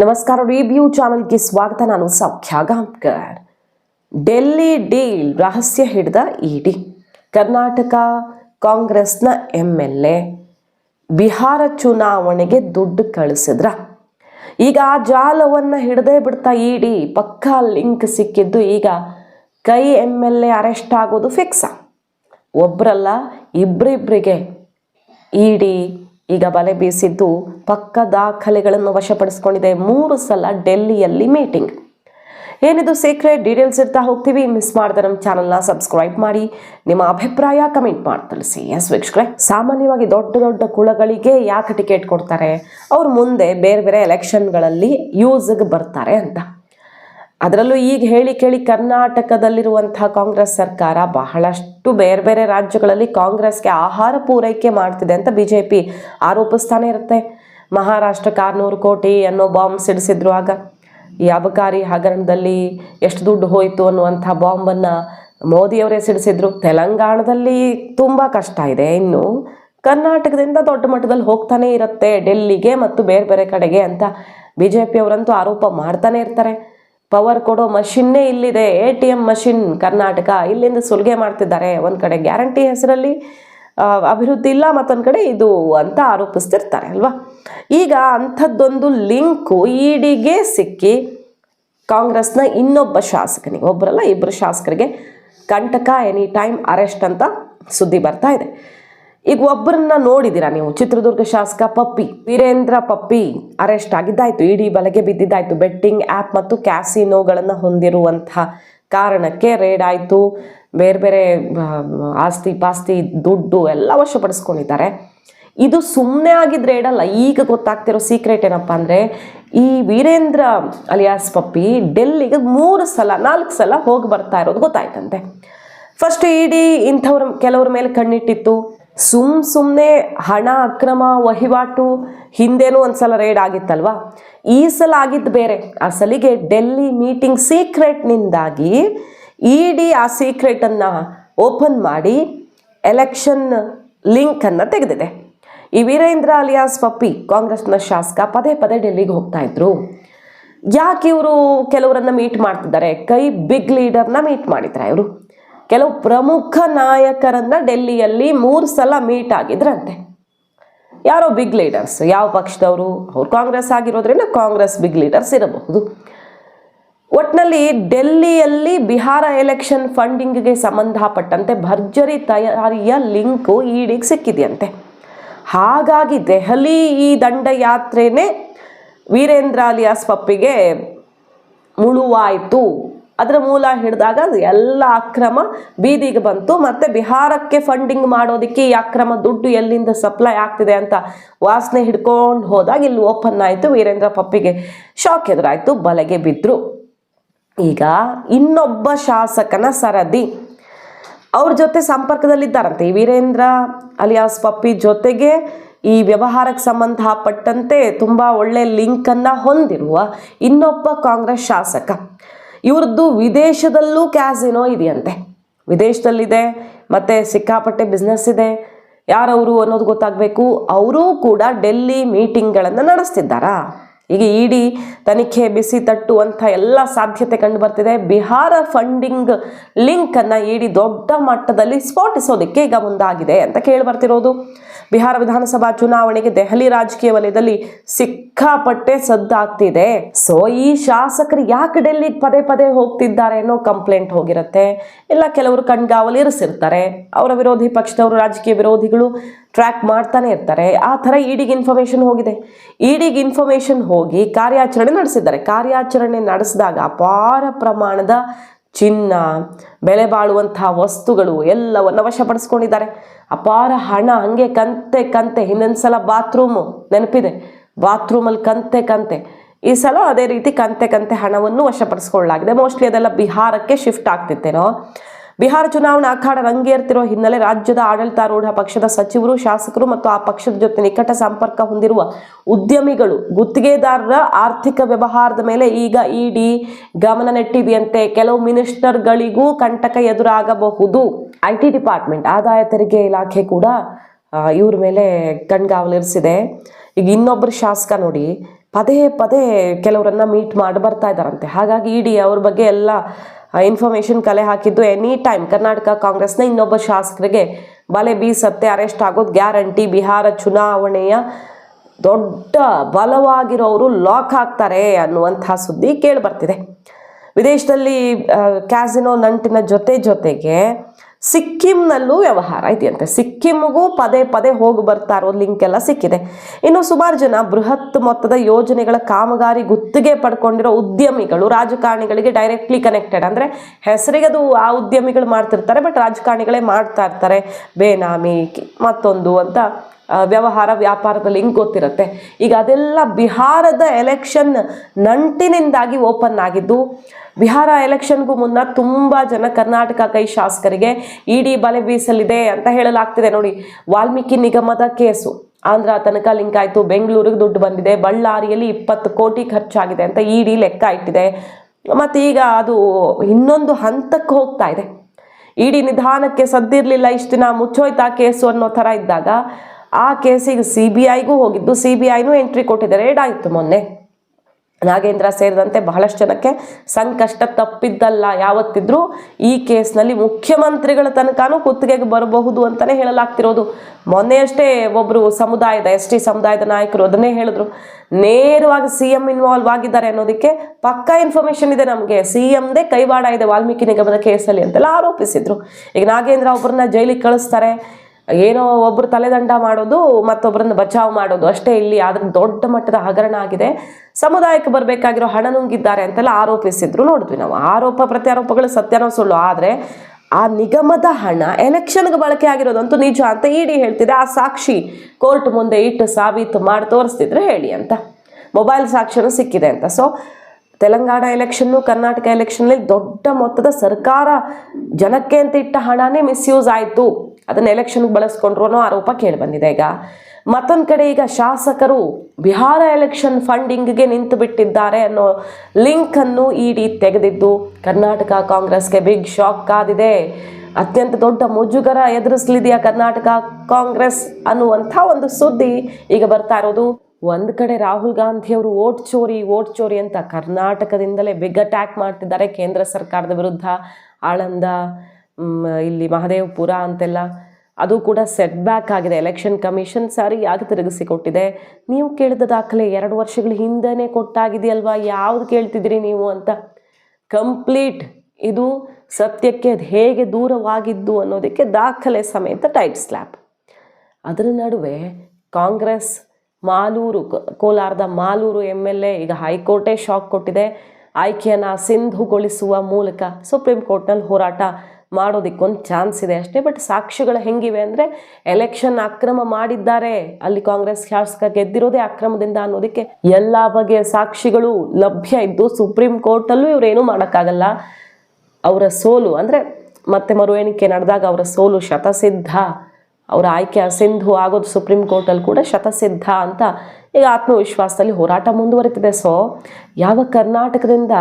ನಮಸ್ಕಾರ ರಿವ್ಯೂ ಚಾನಲ್ಗೆ ಸ್ವಾಗತ. ನಾನು ಸೌಖ್ಯ ಗಾಂಬ್ಕರ್. ಡೆಲ್ಲಿ ಡೀಲ್ ರಹಸ್ಯ ಹಿಡಿದ ಇಡಿ. ಕರ್ನಾಟಕ ಕಾಂಗ್ರೆಸ್ನ ಎಂ ಎಲ್ ಎ ಬಿಹಾರ ಚುನಾವಣೆಗೆ ದುಡ್ಡು ಕಳಿಸಿದ್ರ. ಈಗ ಆ ಜಾಲವನ್ನು ಹಿಡದೇ ಬಿಡ್ತಾ ಇಡಿ. ಪಕ್ಕಾ ಲಿಂಕ್ ಸಿಕ್ಕಿದ್ದು ಈಗ ಕೈ ಎಂ ಎಲ್ ಎ ಅರೆಸ್ಟ್ ಆಗೋದು ಫಿಕ್ಸಾ ಒಬ್ರಲ್ಲ ಇಬ್ಬರಿಬ್ಬರಿಗೆ ಇಡಿ ಈಗ ಬಲೆ ಬೀಸಿದ್ದು ಪಕ್ಕ ದಾಖಲೆಗಳನ್ನು ವಶಪಡಿಸ್ಕೊಂಡಿದೆ ಮೂರು ಸಲ ಡೆಲ್ಲಿಯಲ್ಲಿ ಮೀಟಿಂಗ್. ಏನಿದು ಸೀಕ್ರೆಟ್ ಡೀಟೇಲ್ಸ್ ಇರ್ತಾ ಹೋಗ್ತೀವಿ. ಮಿಸ್ ಮಾಡಿದ ನಮ್ಮ ಚಾನಲ್ನ ಸಬ್ಸ್ಕ್ರೈಬ್ ಮಾಡಿ. ನಿಮ್ಮ ಅಭಿಪ್ರಾಯ ಕಮೆಂಟ್ ಮಾಡಿ ತಿಳಿಸಿ. ಎಸ್ ವೀಕ್ಷಕರೇ, ಸಾಮಾನ್ಯವಾಗಿ ದೊಡ್ಡ ದೊಡ್ಡ ಕುಳಗಳಿಗೆ ಯಾಕೆ ಟಿಕೆಟ್ ಕೊಡ್ತಾರೆ? ಅವ್ರು ಮುಂದೆ ಬೇರೆ ಬೇರೆ ಎಲೆಕ್ಷನ್ಗಳಲ್ಲಿ ಯೂಸ್ಗೆ ಬರ್ತಾರೆ ಅಂತ. ಅದರಲ್ಲೂ ಈಗ ಹೇಳಿ ಕೇಳಿ ಕರ್ನಾಟಕದಲ್ಲಿರುವಂತಹ ಕಾಂಗ್ರೆಸ್ ಸರ್ಕಾರ ಬಹಳಷ್ಟು ಬೇರೆ ಬೇರೆ ರಾಜ್ಯಗಳಲ್ಲಿ ಕಾಂಗ್ರೆಸ್ಗೆ ಆಹಾರ ಪೂರೈಕೆ ಮಾಡ್ತಿದೆ ಅಂತ ಬಿ ಜೆ ಪಿ ಆರೋಪಿಸ್ತಾನೆ ಇರುತ್ತೆ. ಮಹಾರಾಷ್ಟ್ರಕ್ಕೆ ಆರುನೂರು ಕೋಟಿ ಅನ್ನೋ ಬಾಂಬ್ ಸಿಡಿಸಿದ್ರು ಆಗ. ಈ ಅಬಕಾರಿ ಹಗರಣದಲ್ಲಿ ಎಷ್ಟು ದುಡ್ಡು ಹೋಯಿತು ಅನ್ನುವಂಥ ಬಾಂಬನ್ನು ಮೋದಿಯವರೇ ಸಿಡಿಸಿದ್ರು. ತೆಲಂಗಾಣದಲ್ಲಿ ತುಂಬ ಕಷ್ಟ ಇದೆ. ಇನ್ನು ಕರ್ನಾಟಕದಿಂದ ದೊಡ್ಡ ಮಟ್ಟದಲ್ಲಿ ಹೋಗ್ತಾನೆ ಇರುತ್ತೆ. ಡೆಲ್ಲಿಗೆ ಮತ್ತು ಬೇರೆ ಬೇರೆ ಕಡೆಗೆ ಅಂತ ಬಿ ಜೆ ಪಿಯವರಂತೂ ಆರೋಪ ಮಾಡ್ತಾನೆ ಇರ್ತಾರೆ. ಪವರ್ ಕೊಡೋ ಮಷಿನ್ನೇ ಇಲ್ಲಿದೆ. A T M machine Karnataka ಇಲ್ಲಿಂದ ಸುಲಿಗೆ ಮಾಡ್ತಿದ್ದಾರೆ. ಒಂದು ಕಡೆ ಗ್ಯಾರಂಟಿ ಹೆಸರಲ್ಲಿ ಅಭಿವೃದ್ಧಿ ಇಲ್ಲ, ಮತ್ತೊಂದು ಕಡೆ ಇದು ಅಂತ ಆರೋಪಿಸ್ತಿರ್ತಾರೆ, ಅಲ್ವಾ? ಈಗ ಅಂಥದ್ದೊಂದು ಲಿಂಕು ಇಡಿಗೆ ಸಿಕ್ಕಿ ಕಾಂಗ್ರೆಸ್ನ ಇನ್ನೊಬ್ಬ ಶಾಸಕನಿಗೆ ಒಬ್ಬರಲ್ಲ ಇಬ್ಬರು ಶಾಸಕರಿಗೆ ಕಂಟಕ ಎನಿ ಟೈಮ್ ಅರೆಸ್ಟ್ ಅಂತ ಸುದ್ದಿ ಬರ್ತಾ ಇದೆ. ಈಗ ಒಬ್ಬರನ್ನ ನೋಡಿದ್ದೀರಾ ನೀವು? ಚಿತ್ರದುರ್ಗ ಶಾಸಕ ಪಪ್ಪಿ. ವೀರೇಂದ್ರ ಪಪ್ಪಿ ಅರೆಸ್ಟ್ ಆಗಿದ್ದಾಯ್ತು. ಇಡೀ ಬಲೆಗೆ ಬಿದ್ದಿದ್ದಾಯ್ತು. ಬೆಟ್ಟಿಂಗ್ ಆ್ಯಪ್ ಮತ್ತು ಕ್ಯಾಸಿನೋಗಳನ್ನು ಹೊಂದಿರುವಂತಹ ಕಾರಣಕ್ಕೆ ರೇಡ್ ಆಯಿತು. ಬೇರೆ ಬೇರೆ ಆಸ್ತಿ ಪಾಸ್ತಿ, ದುಡ್ಡು ಎಲ್ಲ ವಶಪಡಿಸ್ಕೊಂಡಿದ್ದಾರೆ. ಇದು ಸುಮ್ಮನೆ ಆಗಿದ್ರೆ ಅಲ್ಲ. ಈಗ ಗೊತ್ತಾಗ್ತಿರೋ ಸೀಕ್ರೆಟ್ ಏನಪ್ಪ ಅಂದರೆ, ಈ ವೀರೇಂದ್ರ ಅಲಿಯಾಸ್ ಪಪ್ಪಿ ಡೆಲ್ಲಿಗೆ ಮೂರು ಸಲ, ನಾಲ್ಕು ಸಲ ಹೋಗಿ ಬರ್ತಾ ಇರೋದು ಗೊತ್ತಾಯ್ತಂತೆ. ಫಸ್ಟ್ ಇಡೀ ಇಂಥವ್ರ, ಕೆಲವ್ರ ಮೇಲೆ ಕಣ್ಣಿಟ್ಟಿತ್ತು. ಸುಮ್ ಸುಮ್ಮನೆ ಹಣ, ಅಕ್ರಮ, ವಹಿವಾಟು ಹಿಂದೆನೂ ಒಂದ್ಸಲ ರೇಡ್ ಆಗಿತ್ತಲ್ವಾ? ಈ ಸಲ ಆಗಿದ್ದು ಬೇರೆ. ಆ ಸಲಿಗೆ ಡೆಲ್ಲಿ ಮೀಟಿಂಗ್ ಸೀಕ್ರೆಟ್ನಿಂದಾಗಿ ಡಿ ಆ ಸೀಕ್ರೆಟನ್ನು ಓಪನ್ ಮಾಡಿ ಎಲೆಕ್ಷನ್ ಲಿಂಕನ್ನು ತೆಗೆದಿದೆ. ಈ ವೀರೇಂದ್ರ ಅಲಿಯಾಸ್ ಪಪ್ಪಿ ಕಾಂಗ್ರೆಸ್ನ ಶಾಸಕ ಪದೇ ಪದೇ ಡೆಲ್ಲಿಗೆ ಹೋಗ್ತಾ ಇದ್ರು. ಯಾಕೆ ಇವರು ಕೆಲವರನ್ನ ಮೀಟ್ ಮಾಡ್ತಿದ್ದಾರೆ? ಕೈ ಬಿಗ್ ಲೀಡರ್ನ ಮೀಟ್ ಮಾಡಿದ್ದಾರೆ ಇವರು? ಕೆಲವು ಪ್ರಮುಖ ನಾಯಕರನ್ನ ಡೆಲ್ಲಿಯಲ್ಲಿ ಮೂರು ಸಲ ಮೀಟ್ ಆಗಿದ್ರಂತೆ. ಯಾರೋ ಬಿಗ್ ಲೀಡರ್ಸ್ ಯಾವ ಪಕ್ಷದವರು? ಅವ್ರು ಕಾಂಗ್ರೆಸ್ ಆಗಿರೋದ್ರಿಂದ ಕಾಂಗ್ರೆಸ್ ಬಿಗ್ ಲೀಡರ್ಸ್ ಇರಬಹುದು. ಒಟ್ನಲ್ಲಿ ಡೆಲ್ಲಿಯಲ್ಲಿ ಬಿಹಾರ ಎಲೆಕ್ಷನ್ ಫಂಡಿಂಗ್ಗೆ ಸಂಬಂಧಪಟ್ಟಂತೆ ಭರ್ಜರಿ ತಯಾರಿಯ ಲಿಂಕು ಈಡಿಗೆ ಸಿಕ್ಕಿದೆಯಂತೆ. ಹಾಗಾಗಿ ದೆಹಲಿ ಈ ದಂಡಯಾತ್ರೆನೇ ವೀರೇಂದ್ರ ಅಲಿಯಾಸ್ ಪಪ್ಪಿಗೆ ಮುಳುವಾಯಿತು. ಅದರ ಮೂಲ ಹಿಡಿದಾಗ ಎಲ್ಲ ಅಕ್ರಮ ಬೀದಿಗೆ ಬಂತು. ಮತ್ತೆ ಬಿಹಾರಕ್ಕೆ ಫಂಡಿಂಗ್ ಮಾಡೋದಕ್ಕೆ ಈ ಅಕ್ರಮ ದುಡ್ಡು ಎಲ್ಲಿಂದ ಸಪ್ಲೈ ಆಗ್ತಿದೆ ಅಂತ ವಾಸನೆ ಹಿಡ್ಕೊಂಡು ಹೋದಾಗ ಇಲ್ಲಿ ಓಪನ್ ಆಯಿತು. ವೀರೇಂದ್ರ ಪಪ್ಪಿಗೆ ಶಾಕ್ ಎದುರಾಯಿತು. ಬಲೆಗೆ ಬಿದ್ದರು ಈಗ ಇನ್ನೊಬ್ಬ ಶಾಸಕನ ಸರದಿ. ಅವ್ರ ಜೊತೆ ಸಂಪರ್ಕದಲ್ಲಿದ್ದಾರಂತೆ. ಈ ವೀರೇಂದ್ರ ಅಲಿಯಾಸ್ ಪಪ್ಪಿ ಜೊತೆಗೆ ಈ ವ್ಯವಹಾರಕ್ಕೆ ಸಂಬಂಧಪಟ್ಟಂತೆ ತುಂಬ ಒಳ್ಳೆ ಲಿಂಕನ್ನು ಹೊಂದಿರುವ ಇನ್ನೊಬ್ಬ ಕಾಂಗ್ರೆಸ್ ಶಾಸಕ. ಇವ್ರದ್ದು ವಿದೇಶದಲ್ಲೂ ಕ್ಯಾಸಿನೋ ಇದೆಯಂತೆ. ವಿದೇಶದಲ್ಲಿದೆ, ಮತ್ತು ಸಿಕ್ಕಾಪಟ್ಟೆ ಬಿಸ್ನೆಸ್ ಇದೆ. ಯಾರವರು ಅನ್ನೋದು ಗೊತ್ತಾಗಬೇಕು, ಅವರೂ ಕೂಡ ಡೆಲ್ಲಿ ಮೀಟಿಂಗ್ಗಳನ್ನು ನಡೆಸ್ತಿದ್ದಾರಾ? ಈಗ ಇಡಿ ತನಿಖೆ ಬಿಸಿ ತಟ್ಟುವಂಥ ಎಲ್ಲ ಸಾಧ್ಯತೆ ಕಂಡು ಬರ್ತಿದೆ. ಬಿಹಾರ ಫಂಡಿಂಗ್ ಲಿಂಕನ್ನು ಇಡಿ ದೊಡ್ಡ ಮಟ್ಟದಲ್ಲಿ ಸ್ಫೋಟಿಸೋದಕ್ಕೆ ಈಗ ಮುಂದಾಗಿದೆ ಅಂತ ಕೇಳಿ ಬರ್ತಿರೋದು. ಬಿಹಾರ ವಿಧಾನಸಭಾ ಚುನಾವಣೆಗೆ ದೆಹಲಿ ರಾಜಕೀಯ ವಲಯದಲ್ಲಿ ಸಿಕ್ಕಾಪಟ್ಟೆ ಸದ್ದಾಗ್ತಿದೆ ಸೊ ಈ ಶಾಸಕರು ಯಾಕೆ ಡೆಲ್ಲಿಗೆ ಪದೇ ಪದೇ ಹೋಗ್ತಿದ್ದಾರೆ ಅನ್ನೋ ಕಂಪ್ಲೇಂಟ್ ಹೋಗಿರುತ್ತೆ. ಇಲ್ಲ ಕೆಲವರು ಕಣ್ಗಾವಲು ಇರಿಸಿರ್ತಾರೆ. ಅವರ ವಿರೋಧಿ ಪಕ್ಷದವರು ರಾಜಕೀಯ ವಿರೋಧಿಗಳು ಟ್ರ್ಯಾಕ್ ಮಾಡ್ತಾನೆ ಇರ್ತಾರೆ. ಆ ಥರ ಇಡಿಗೆ ಇನ್ಫಾರ್ಮೇಷನ್ ಹೋಗಿದೆ. ಇಡಿಗೆ ಇನ್ಫಾರ್ಮೇಷನ್ ಹೋಗಿ ಕಾರ್ಯಾಚರಣೆ ನಡೆಸಿದ್ದಾರೆ. ಕಾರ್ಯಾಚರಣೆ ನಡೆಸಿದಾಗ ಅಪಾರ ಪ್ರಮಾಣದ ಚಿನ್ನ, ಬೆಲೆ ಬಾಳುವಂತಹ ವಸ್ತುಗಳು ಎಲ್ಲವನ್ನು ವಶಪಡಿಸ್ಕೊಂಡಿದ್ದಾರೆ. ಅಪಾರ ಹಣ, ಹಂಗೆ ಕಂತೆ ಕಂತೆ, ಇನ್ನೊಂದು ಸಲ ಬಾತ್ರೂಮು ನೆನಪಿದೆ. ಬಾತ್ರೂಮಲ್ಲಿ ಕಂತೆ ಕಂತೆ. ಈ ಸಲ ಅದೇ ರೀತಿ ಕಂತೆ ಕಂತೆ ಹಣವನ್ನು ವಶಪಡಿಸ್ಕೊಳ್ಳಲಾಗಿದೆ. ಮೋಸ್ಟ್ಲಿ ಅದೆಲ್ಲ ಬಿಹಾರಕ್ಕೆ ಶಿಫ್ಟ್ ಆಗ್ತಿತ್ತೇನೋ. ಬಿಹಾರ ಚುನಾವಣಾ ಅಖಾಡ ರಂಗೇರ್ತಿರುವ ಹಿನ್ನೆಲೆ ರಾಜ್ಯದ ಆಡಳಿತಾರೂಢ ಪಕ್ಷದ ಸಚಿವರು, ಶಾಸಕರು ಮತ್ತು ಆ ಪಕ್ಷದ ಜೊತೆ ನಿಕಟ ಸಂಪರ್ಕ ಹೊಂದಿರುವ ಉದ್ಯಮಿಗಳು, ಗುತ್ತಿಗೆದಾರರ ಆರ್ಥಿಕ ವ್ಯವಹಾರದ ಮೇಲೆ ಈಗ ಇಡಿ ಗಮನ ನೆಟ್ಟಿದೆಯಂತೆ ಕೆಲವು ಮಿನಿಸ್ಟರ್ಗಳಿಗೂ ಕಂಟಕ ಎದುರಾಗಬಹುದು. ಐ ಟಿ ಡಿಪಾರ್ಟ್ಮೆಂಟ್, ಆದಾಯ ತೆರಿಗೆ ಇಲಾಖೆ ಕೂಡ ಇವ್ರ ಮೇಲೆ ಕಣ್ಗಾವಲಿರಿಸಿದೆ. ಈಗ ಇನ್ನೊಬ್ಬರು ಶಾಸಕ ನೋಡಿ, ಪದೇ ಪದೇ ಕೆಲವರನ್ನ ಮೀಟ್ ಮಾಡಿ ಬರ್ತಾ ಇದ್ದಾರಂತೆ. ಹಾಗಾಗಿ ಇಡಿ ಅವ್ರ ಬಗ್ಗೆ ಎಲ್ಲ ಇನ್ಫಾರ್ಮೇಷನ್ ಕಲೆ ಹಾಕಿದ್ದು ಎನಿ ಟೈಮ್ ಕರ್ನಾಟಕ ಕಾಂಗ್ರೆಸ್ನ ಇನ್ನೊಬ್ಬ ಶಾಸಕರಿಗೆ ಬಲೆ ಬೀಸತ್ತೆ ಅರೆಸ್ಟ್ ಆಗೋದು ಗ್ಯಾರಂಟಿ ಬಿಹಾರ ಚುನಾವಣೆಯ ದೊಡ್ಡ ಬಲವಾಗಿರೋರು ಲಾಕ್ ಆಗ್ತಾರೆ ಅನ್ನುವಂತಹ ಸುದ್ದಿ ಕೇಳಿ ಬರ್ತಿದೆ. ವಿದೇಶದಲ್ಲಿ ಕ್ಯಾಸಿನೋ ನಂಟಿನ ಜೊತೆ ಜೊತೆಗೆ ಸಿಕ್ಕಿಂನಲ್ಲೂ ವ್ಯವಹಾರ ಇದೆಯಂತೆ. ಸಿಕ್ಕಿಂಗೂ ಪದೇ ಪದೇ ಹೋಗಿ ಬರ್ತಾ ಇರೋ ಲಿಂಕ್ ಎಲ್ಲ ಸಿಕ್ಕಿದೆ. ಇನ್ನು ಸುಮಾರು ಜನ ಬೃಹತ್ ಮೊತ್ತದ ಯೋಜನೆಗಳ ಕಾಮಗಾರಿ ಗುತ್ತಿಗೆ ಪಡ್ಕೊಂಡಿರೋ ಉದ್ಯಮಿಗಳು ರಾಜಕಾರಣಿಗಳಿಗೆ ಡೈರೆಕ್ಟ್ಲಿ ಕನೆಕ್ಟೆಡ್ ಅಂದರೆ ಹೆಸರಿಗೆ ಅದು ಆ ಉದ್ಯಮಿಗಳು ಮಾಡ್ತಿರ್ತಾರೆ ಬಟ್ ರಾಜಕಾರಣಿಗಳೇ ಮಾಡ್ತಾ ಇರ್ತಾರೆ. ಬೇನಾಮಿ, ಮತ್ತೊಂದು ಅಂತ ವ್ಯವಹಾರ ವ್ಯಾಪಾರದ ಲಿಂಕ್ ಗೊತ್ತಿರುತ್ತೆ. ಈಗ ಅದೆಲ್ಲ ಬಿಹಾರದ ಎಲೆಕ್ಷನ್ ನಂಟಿನಿಂದಾಗಿ ಓಪನ್ ಆಗಿದ್ದು, ಬಿಹಾರ ಎಲೆಕ್ಷನ್ಗೂ ಮುನ್ನ ತುಂಬ ಜನ ಕರ್ನಾಟಕ ಕೈ ಶಾಸಕರಿಗೆ ಇಡಿ ಬಲೆ ಬೀಸಲಿದೆ ಅಂತ ಹೇಳಲಾಗ್ತಿದೆ ನೋಡಿ. ವಾಲ್ಮೀಕಿ ನಿಗಮದ ಕೇಸು. ಆಂಧ್ರ ತನಕ ಲಿಂಕ್ ಆಯಿತು, ಬೆಂಗಳೂರಿಗೆ ದುಡ್ಡು ಬಂದಿದೆ, ಬಳ್ಳಾರಿಯಲ್ಲಿ ಇಪ್ಪತ್ತು ಕೋಟಿ ಖರ್ಚಾಗಿದೆ ಅಂತ ಇಡಿ ಲೆಕ್ಕ ಇಟ್ಟಿದೆ. ಮತ್ತು ಈಗ ಅದು ಇನ್ನೊಂದು ಹಂತಕ್ಕೆ ಹೋಗ್ತಾ ಇದೆ. ಇಡೀ ನಿಧಾನಕ್ಕೆ ಸದ್ದಿರಲಿಲ್ಲ, ಇಷ್ಟು ದಿನ ಮುಚ್ಚೋಯ್ತಾ ಕೇಸು ಅನ್ನೋ ಥರ ಇದ್ದಾಗ ಆ ಕೇಸಿಗೆ ಸಿ ಬಿ ಐಗೂ ಹೋಗಿದ್ದು ಸಿ ಬಿ ಐನೂ ಎಂಟ್ರಿ ಕೊಟ್ಟಿದ್ದಾರೆ. ಏಡಾಯಿತು ಮೊನ್ನೆ. ನಾಗೇಂದ್ರ ಸೇರಿದಂತೆ ಬಹಳಷ್ಟು ಜನಕ್ಕೆ ಸಂಕಷ್ಟ ತಪ್ಪಿದ್ದಲ್ಲ. ಯಾವತ್ತಿದ್ರೂ ಈ ಕೇಸ್ನಲ್ಲಿ ಮುಖ್ಯಮಂತ್ರಿಗಳ ತನಕನೂ ಕುತ್ತಿಗೆಗೆ ಬರಬಹುದು ಅಂತಲೇ ಹೇಳಲಾಗ್ತಿರೋದು. ಮೊನ್ನೆಯಷ್ಟೇ ಒಬ್ಬರು ಸಮುದಾಯದ, ಎಸ್ ಟಿ ಸಮುದಾಯದ ನಾಯಕರು ಅದನ್ನೇ ಹೇಳಿದ್ರು. ನೇರವಾಗಿ ಸಿ ಎಂ ಇನ್ವಾಲ್ವ್ ಆಗಿದ್ದಾರೆ ಅನ್ನೋದಕ್ಕೆ ಪಕ್ಕಾ ಇನ್ಫಾರ್ಮೇಷನ್ ಇದೆ ನಮಗೆ. ಸಿ ಎಂದೇ ಕೈವಾಡ ಇದೆ ವಾಲ್ಮೀಕಿ ನಿಗಮದ ಕೇಸಲ್ಲಿ ಅಂತೆಲ್ಲ ಆರೋಪಿಸಿದ್ರು. ಈಗ ನಾಗೇಂದ್ರ ಒಬ್ಬರನ್ನ ಜೈಲಿಗೆ ಕಳಿಸ್ತಾರೆ. ಏನೋ ಒಬ್ರು ತಲೆದಂಡ ಮಾಡೋದು ಮತ್ತೊಬ್ಬರನ್ನ ಬಚಾವ್ ಮಾಡೋದು, ಅಷ್ಟೇ ಇಲ್ಲಿ ಆದ್ರೆ ದೊಡ್ಡ ಮಟ್ಟದ ಹಗರಣ ಆಗಿದೆ. ಸಮುದಾಯಕ್ಕೆ ಬರಬೇಕಾಗಿರೋ ಹಣ ನುಂಗಿದ್ದಾರೆ ಅಂತೆಲ್ಲ ಆರೋಪಿಸಿದ್ರು. ನೋಡಿದ್ವಿ ನಾವು. ಆರೋಪ, ಪ್ರತ್ಯಾರೋಪಗಳು ಸತ್ಯನೋ ಸುಳ್ಳು? ಆದರೆ ಆ ನಿಗಮದ ಹಣ ಎಲೆಕ್ಷನ್ಗೆ ಬಳಕೆ ಆಗಿರೋದಂತೂ ನಿಜ ಅಂತ ಇಡಿ ಹೇಳ್ತಿದೆ. ಆ ಸಾಕ್ಷಿ ಕೋರ್ಟ್ ಮುಂದೆ ಇಟ್ಟು ಸಾಬೀತು ಮಾಡಿ ತೋರಿಸ್ತಿದ್ರೆ ಹೇಳಿ ಅಂತ. ಮೊಬೈಲ್ ಸಾಕ್ಷ್ಯನೂ ಸಿಕ್ಕಿದೆ ಅಂತ. ಸೊ ತೆಲಂಗಾಣ ಎಲೆಕ್ಷನ್ನು, ಕರ್ನಾಟಕ ಎಲೆಕ್ಷನ್ನಲ್ಲಿ ದೊಡ್ಡ ಮೊತ್ತದ ಸರ್ಕಾರ ಜನಕ್ಕೆ ಅಂತ ಇಟ್ಟ ಹಣನೇ ಮಿಸ್ಯೂಸ್ ಆಯಿತು. ಅದನ್ನು ಎಲೆಕ್ಷನ್ಗೆ ಬಳಸ್ಕೊಂಡ್ರು ಅನ್ನೋ ಆರೋಪ ಕೇಳಿಬಂದಿದೆ ಈಗ. ಮತ್ತೊಂದು ಕಡೆ ಈಗ ಶಾಸಕರು ಬಿಹಾರ ಎಲೆಕ್ಷನ್ ಫಂಡಿಂಗ್ಗೆ ನಿಂತು ಬಿಟ್ಟಿದ್ದಾರೆ ಅನ್ನೋ ಲಿಂಕನ್ನು ಇಡಿ ತೆಗೆದಿದ್ದು ಕರ್ನಾಟಕ ಕಾಂಗ್ರೆಸ್ಗೆ ಬಿಗ್ ಶಾಕ್ ಕಾದಿದೆ. ಅತ್ಯಂತ ದೊಡ್ಡ ಮುಜುಗರ ಎದುರಿಸಲಿದೆಯಾ ಕರ್ನಾಟಕ ಕಾಂಗ್ರೆಸ್ ಅನ್ನುವಂಥ ಒಂದು ಸುದ್ದಿ ಈಗ ಬರ್ತಾ ಇರೋದು. ಒಂದು ಕಡೆ ರಾಹುಲ್ ಗಾಂಧಿ ಅವರು ಓಟ್ ಚೋರಿ ಓಟ್ ಚೋರಿ ಅಂತ ಕರ್ನಾಟಕದಿಂದಲೇ ಬಿಗ್ ಅಟ್ಯಾಕ್ ಮಾಡ್ತಿದ್ದಾರೆ ಕೇಂದ್ರ ಸರ್ಕಾರದ ವಿರುದ್ಧ. ಆಳಂದ ಇಲ್ಲಿ ಮಹದೇವಪುರ ಅಂತೆಲ್ಲ. ಅದು ಕೂಡ ಸೆಟ್ ಬ್ಯಾಕ್ ಆಗಿದೆ ಎಲೆಕ್ಷನ್ ಕಮಿಷನ್ ಸರಿಯಾಗಿ ತಿರುಗಿಸಿಕೊಟ್ಟಿದೆ? ನೀವು ಕೇಳಿದ ದಾಖಲೆ ಎರಡು ವರ್ಷಗಳ ಹಿಂದೆನೇ ಕೊಟ್ಟಾಗಿದೆಯಲ್ವಾ? ಯಾವ್ದು ಕೇಳ್ತಿದ್ದೀರಿ ನೀವು ಅಂತ. ಕಂಪ್ಲೀಟ್ ಇದು ಸತ್ಯಕ್ಕೆ ಅದು ಹೇಗೆ ದೂರವಾಗಿದ್ದು ಅನ್ನೋದಕ್ಕೆ ದಾಖಲೆ ಸಮೇತ ಟೈಟ್ ಸ್ಲ್ಯಾಪ್ ಅದರ ನಡುವೆ ಕಾಂಗ್ರೆಸ್ ಮಾಲೂರು ಕೋಲಾರದ ಮಾಲೂರು ಎಂ ಎಲ್ ಎ ಈಗ ಹೈಕೋರ್ಟೇ ಶಾಕ್ ಕೊಟ್ಟಿದೆ. ಆಯ್ಕೆಯನ್ನು ಸಿಂಧುಗೊಳಿಸುವ ಮೂಲಕ ಸುಪ್ರೀಂ ಕೋರ್ಟ್ನಲ್ಲಿ ಹೋರಾಟ ಮಾಡೋದಕ್ಕೊಂದು ಚಾನ್ಸ್ ಇದೆ ಅಷ್ಟೇ, ಬಟ್ ಸಾಕ್ಷಿಗಳು ಹೆಂಗಿವೆ ಅಂದರೆ ಎಲೆಕ್ಷನ್ ಅಕ್ರಮ ಮಾಡಿದ್ದಾರೆ. ಅಲ್ಲಿ ಕಾಂಗ್ರೆಸ್ ಶಾಸಕ ಗೆದ್ದಿರೋದೇ ಅಕ್ರಮದಿಂದ ಅನ್ನೋದಕ್ಕೆ ಎಲ್ಲ ಬಗೆಯ ಸಾಕ್ಷಿಗಳು ಲಭ್ಯ ಇದ್ದು ಸುಪ್ರೀಂ ಕೋರ್ಟಲ್ಲೂ ಇವರೇನು ಮಾಡೋಕ್ಕಾಗಲ್ಲ. ಅವರ ಸೋಲು ಅಂದರೆ ಮತ್ತೆ ಮರು ಎಣಿಕೆ ನಡೆದಾಗ ಅವರ ಸೋಲು ಶತಸಿದ್ಧ. ಅವರ ಆಯ್ಕೆ ಸಿಂಧು ಆಗೋದು ಸುಪ್ರೀಂ ಕೋರ್ಟಲ್ಲಿ ಕೂಡ ಶತಸಿದ್ಧ ಅಂತ ಈಗ ಆತ್ಮವಿಶ್ವಾಸದಲ್ಲಿ ಹೋರಾಟ ಮುಂದುವರಿತಿದೆ. ಸೊ ಯಾವ ಕರ್ನಾಟಕದಿಂದ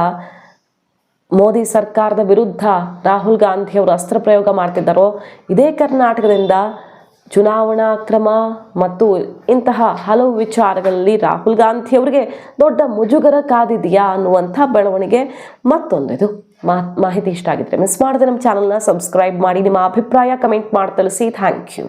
ಮೋದಿ ಸರ್ಕಾರದ ವಿರುದ್ಧ ರಾಹುಲ್ ಗಾಂಧಿ ಅವರು ಅಸ್ತ್ರ ಪ್ರಯೋಗ ಮಾಡ್ತಿದ್ದಾರೋ, ಇದೇ ಕರ್ನಾಟಕದಿಂದ ಚುನಾವಣಾ ಕ್ರಮ ಮತ್ತು ಇಂತಹ ಹಲವು ವಿಚಾರಗಳಲ್ಲಿ ರಾಹುಲ್ ಗಾಂಧಿ ಅವರಿಗೆ ದೊಡ್ಡ ಮುಜುಗರ ಕಾದಿದೆಯಾ ಅನ್ನುವಂಥ ಬೆಳವಣಿಗೆ ಮತ್ತೊಂದು ಇದು. ಮಾ, ಮಾಹಿತಿ ಇಷ್ಟ ಆಗಿದ್ರೆ ಮಿಸ್ ಮಾಡದೆ ನಮ್ಮ ಚಾನಲ್ನ ಸಬ್ಸ್ಕ್ರೈಬ್ ಮಾಡಿ, ನಿಮ್ಮ ಅಭಿಪ್ರಾಯ ಕಮೆಂಟ್ ಮಾಡಿ ತಿಳಿಸಿ. Thank you